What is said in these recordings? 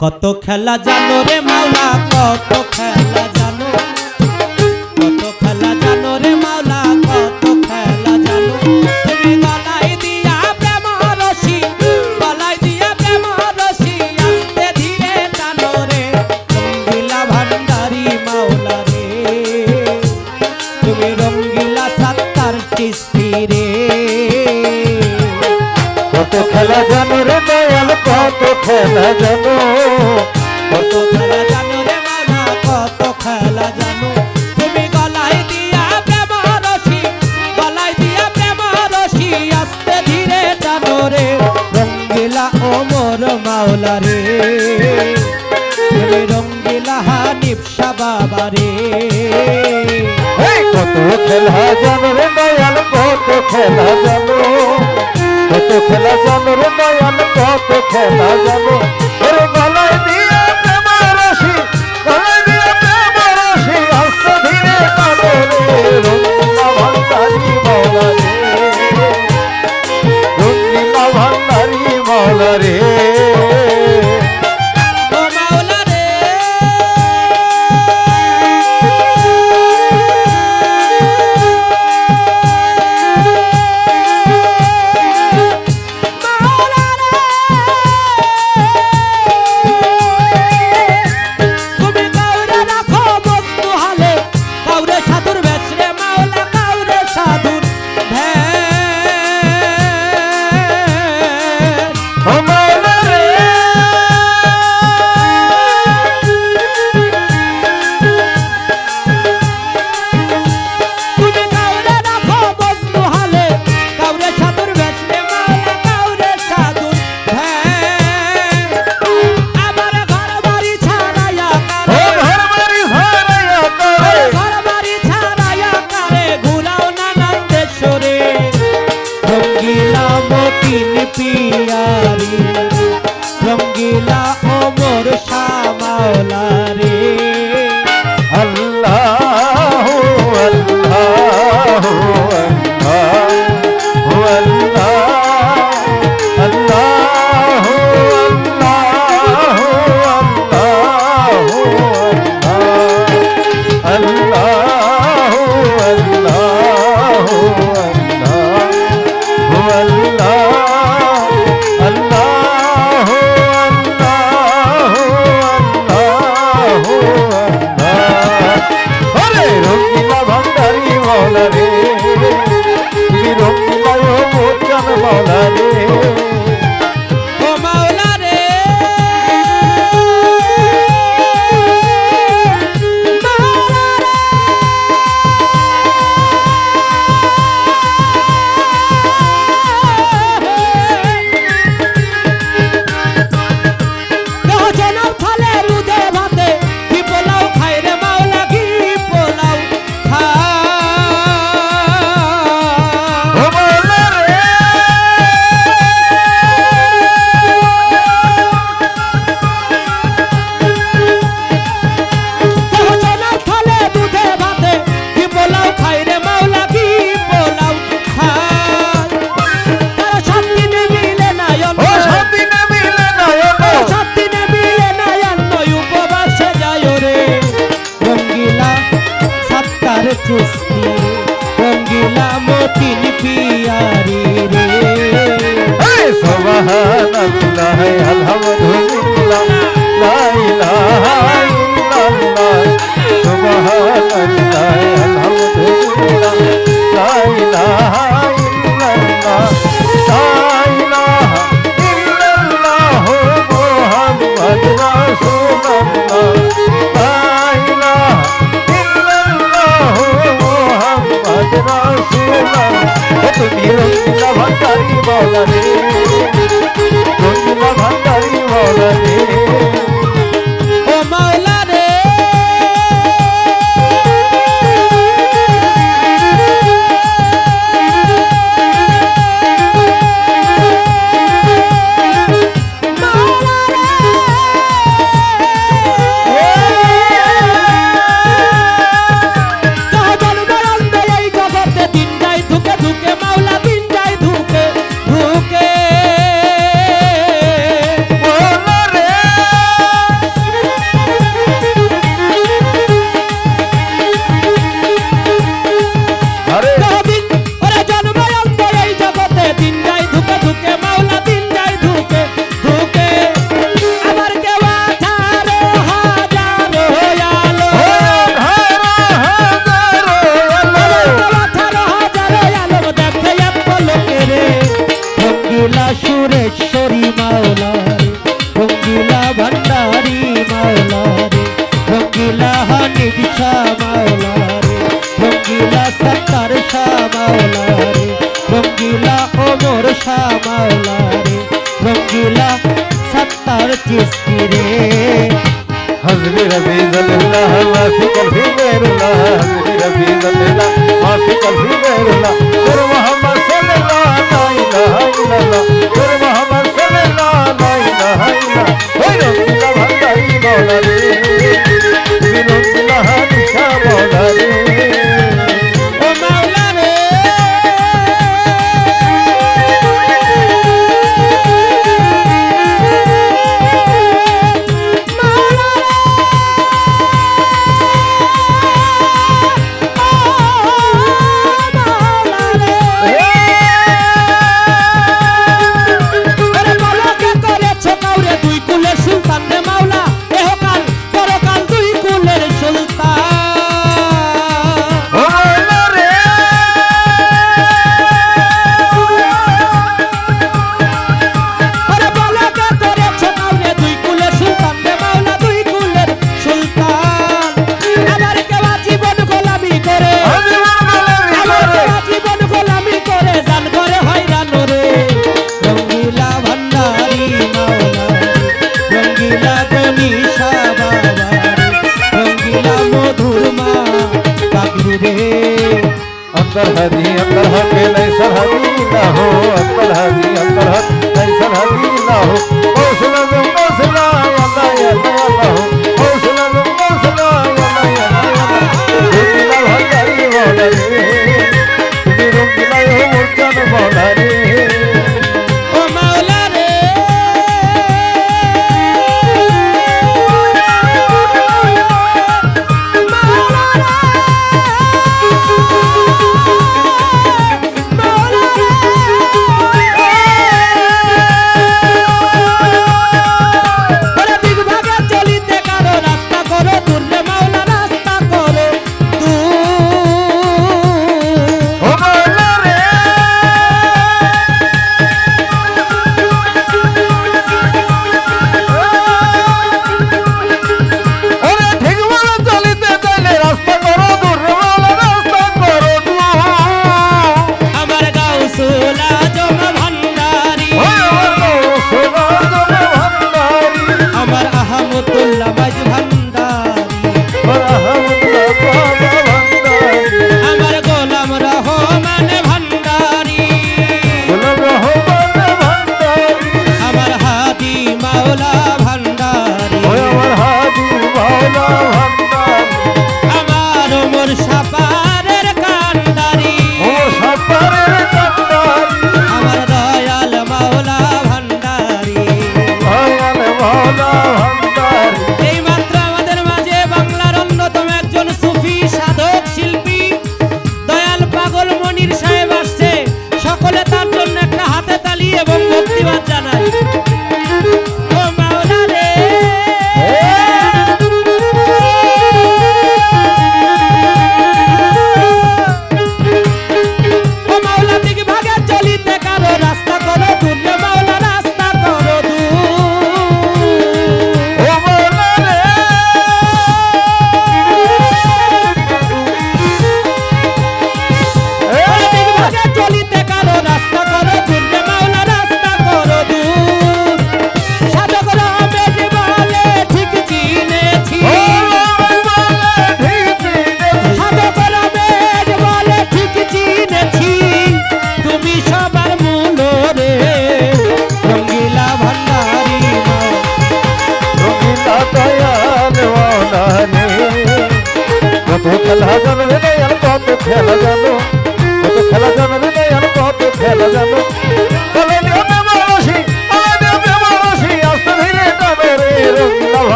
কত খেলা জানো রে মাওলা কত খেলা কত খেলা জানো? কত খেলা জানো রে মাওলা কত খেলা জানো? তুমি গলায় দিয়া প্রেম রশি গলায় দিয়া প্রেম রশি আস্তে ধীরে টানো রে। রঙ্গিলা ও মোর মাওলা রে। তুমি রঙ্গিলা হানিফ বাবা রে। কত খেলা জানো রে দয়াল, কত খেলা জানো? কত খেলা জানো রে দয়াল কত খেলা रतिन पियारी रे। सवहन है আমার ছিল। তুমি রঙ্গিলা ভান্ডারি বলা भी माफ़ी कभी गैरुला খেলা জানো রে দয়াল কত খেলা জানো। কত খেলা জানো রে দয়াল কত খেলা জানো।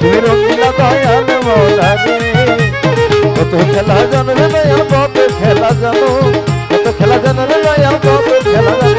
তুমি রঙিলা দয়াল মৌলা কত খেলা জানো রে দয়াল কত খেলা জানো। কত খেলা জানো রে দয়াল কত খেলা জানো।